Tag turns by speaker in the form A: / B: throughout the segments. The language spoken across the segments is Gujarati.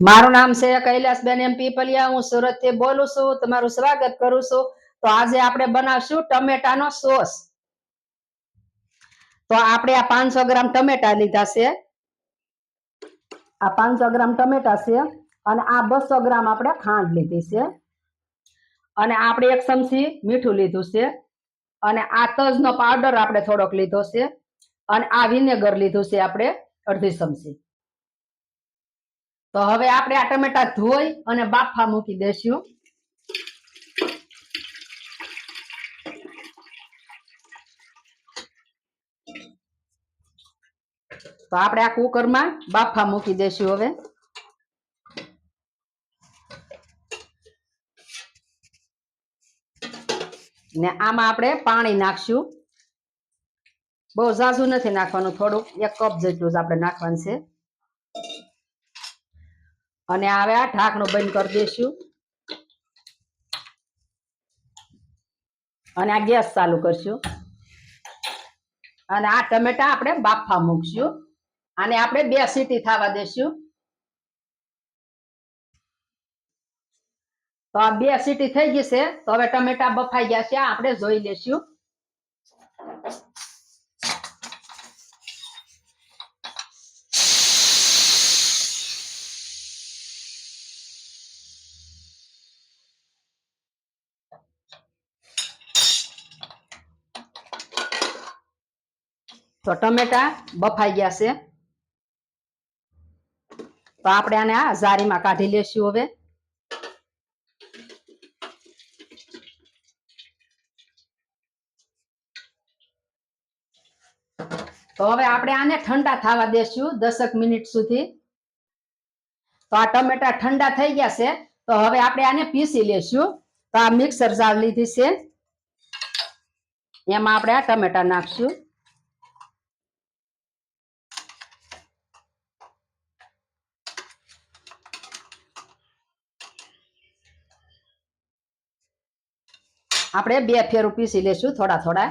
A: મારું નામ છે કૈલાસબેન એમ પીપલિયા. હું સુરતથી બોલું છું. તમારું સ્વાગત કરું છું. તો આજે આપણે બનાવશું ટમેટાનો સોસ. તો આપણે આ પાંચસો ગ્રામ ટમેટા લીધા છે. આ પાંચસો ગ્રામ ટમેટા છે અને આ બસો ગ્રામ આપણે ખાંડ લીધી છે. અને આપણે એક ચમચી મીઠું લીધું છે. અને આ તજનો પાવડર આપણે થોડોક લીધો છે. અને આ વિનેગર લીધું છે આપણે અડધી ચમચી. તો હવે આપણે આ ટમેટા ધોઈ અને બાફા મૂકી દેશું. તો આપણે આ કુકરમાં બાફા મૂકી દેશું હવે. ને આમાં આપણે પાણી નાખશું. બહુ ઝાઝું નથી નાખવાનું, થોડુંક એક કપ જેટલું જ આપણે નાખવાનું છે. અને હવે આ ઢાંકણું બંધ કરી દઈશું અને આ ગેસ ચાલુ કરશું. અને આ ટમેટા આપણે બાફા મૂકશું. અને આપણે બે સીટી થવા દેશું. તો આ બે સીટી થઈ ગઈ છે. તો હવે ટમેટા બફાઈ ગયા છે. આપણે જોઈ લેશું. તો ટમેટા બફાઈ ગયા છે. તો આપણે આને આ જારીમાં કાઢી લેશું હવે. તો હવે આપણે આને ઠંડા થવા દેશું દસક મિનિટ સુધી. તો આ ટમેટા ઠંડા થઈ ગયા છે. તો હવે આપણે આને પીસી લેશું. તો આ મિક્સર જાર લીધી છે. એમાં આપણે આ ટમેટા નાખશું. આપણે બે ફેરું પીસી લેશું થોડા થોડા.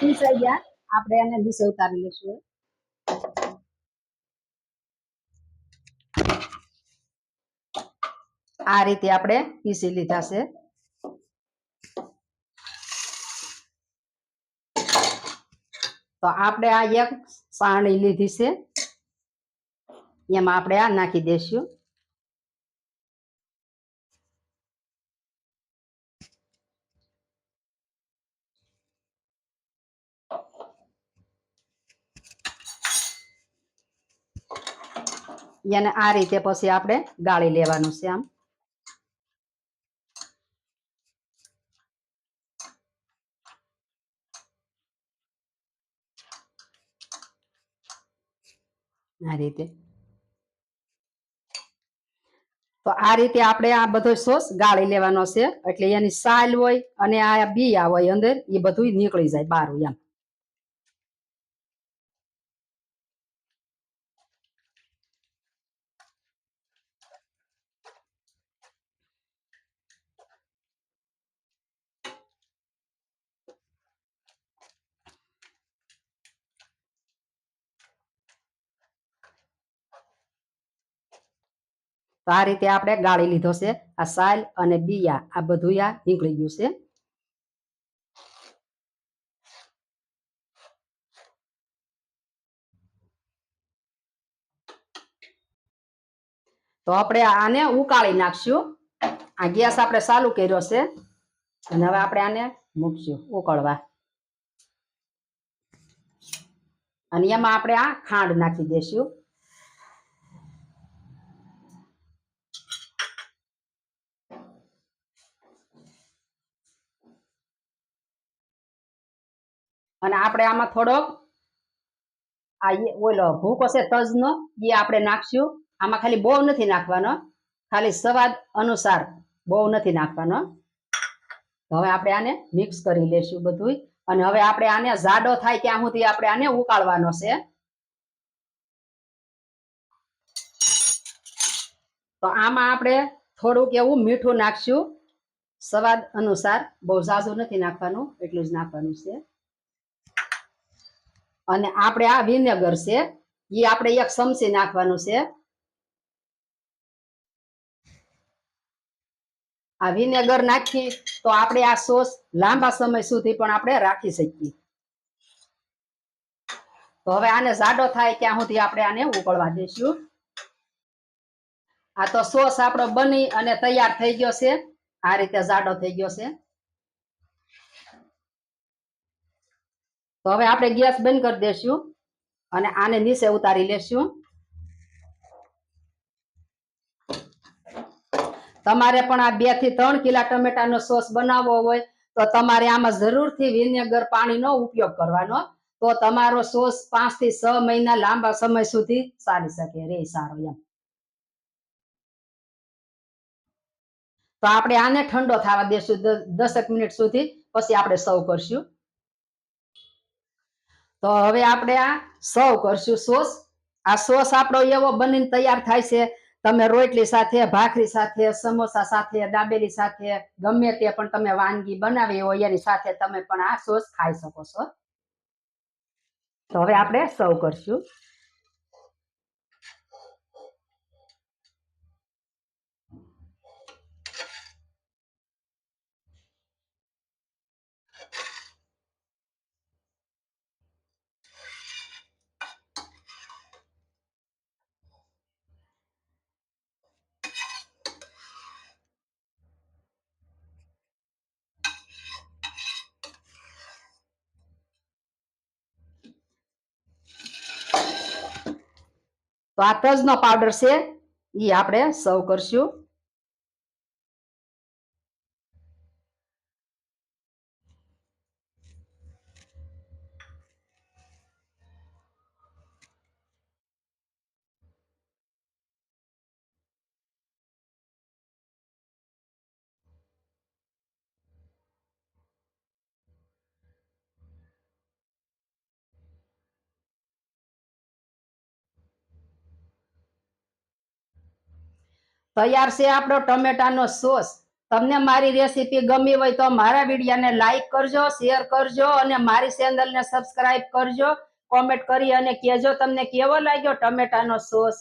A: પીસાઈ ગયા. આપણે એને નીચે ઉતારી લેશું. આ રીતે આપણે પીસી લીધા છે. તો આપણે આ એક સાણી લીધી છે. એમાં આપણે આ નાખી દેશું એને આ રીતે પછી આપણે ગાળી લેવાનું છે આમ. આ રીતે. તો આ રીતે આપણે આ બધો સોસ ગાળી લેવાનો છે. એટલે એની સાલ હોય અને આ બી આ હોય અંદર, એ બધું નીકળી જાય બારું એમ. તો આ રીતે આપણે ગાળી લીધો છે. આ સાલ અને બિયા આ બધું આ નીકળી ગયું છે. તો આપણે આને ઉકાળી નાખશું. આ ગેસ આપણે ચાલુ કર્યો છે. અને હવે આપણે આને મૂકશું ઉકળવા. અને એમાં આપણે આ ખાંડ નાખી દેશું. અને આપણે આમાં થોડોક આ ઓલો ભૂકો છે તજનો, એ આપણે નાખશું. આમાં ખાલી બહુ નથી નાખવાનો. ખાલી સ્વાદ અનુસાર બહુ નથી નાખવાનો. હવે આપણે આને મિક્સ કરી લેશું બધું અને હવે આપણે આને જાડો થાય ત્યાં સુધી આપણે આને ઉકાળવાનો છે. તો આમાં આપણે થોડુંક એવું મીઠું નાખશું. સ્વાદ અનુસાર બહુ ઝાઝું નથી નાખવાનું, એટલું જ નાખવાનું છે. અને આપણે આ વિનેગર છે એ આપણે એક ચમચી નાખવાનું છે. આ વિનેગર નાખી તો આપણે આ સોસ લાંબા સમય સુધી પણ આપણે રાખી શકીએ. તો હવે આને જાડો થાય ત્યાં સુધી આપણે આને ઉકળવા દઈશું. આ તો સોસ આપણો બની અને તૈયાર થઈ ગયો છે. આ રીતે જાડો થઈ ગયો છે. તો હવે આપણે ગેસ બંધ કરી દેશું અને આને નીચે ઉતારી લેશું. તમારે પણ આ બેથી ત્રણ કિલા ટમેટાનો સોસ બનાવવો હોય તો તમારે આમાં જરૂરથી વિનેગર પાણીનો ઉપયોગ કરવાનો. તો તમારો સોસ પાંચથી છ મહિના લાંબા સમય સુધી ચાલી શકે રે સારો એમ. તો આપણે આને ઠંડો થવા દેશું દસેક મિનિટ સુધી, પછી આપણે સર્વ કરશું. તો હવે આપણે આ સર્વ કરશું સોસ. આ સોસ આપણો એવો બનીને તૈયાર થાય છે. તમે રોટલી સાથે, ભાખરી સાથે, સમોસા સાથે, દાબેલી સાથે, ગમે તે પણ તમે વાનગી બનાવી હોય એની સાથે તમે પણ આ સોસ ખાઈ શકો છો. તો હવે આપણે સર્વ કરશું. તો આ તજનો પાવડર છે એ આપણે સર્વ કરશું. તૈયાર છે આપણો ટમેટાનો સોસ. તમને મારી રેસીપી ગમી હોય તો મારા વિડીયાને લાઈક કરજો, શેર કરજો અને મારી ચેનલને સબસ્ક્રાઇબ કરજો. કોમેન્ટ કરી અને કહેજો તમને કેવો લાગ્યો ટમેટાનો સોસ.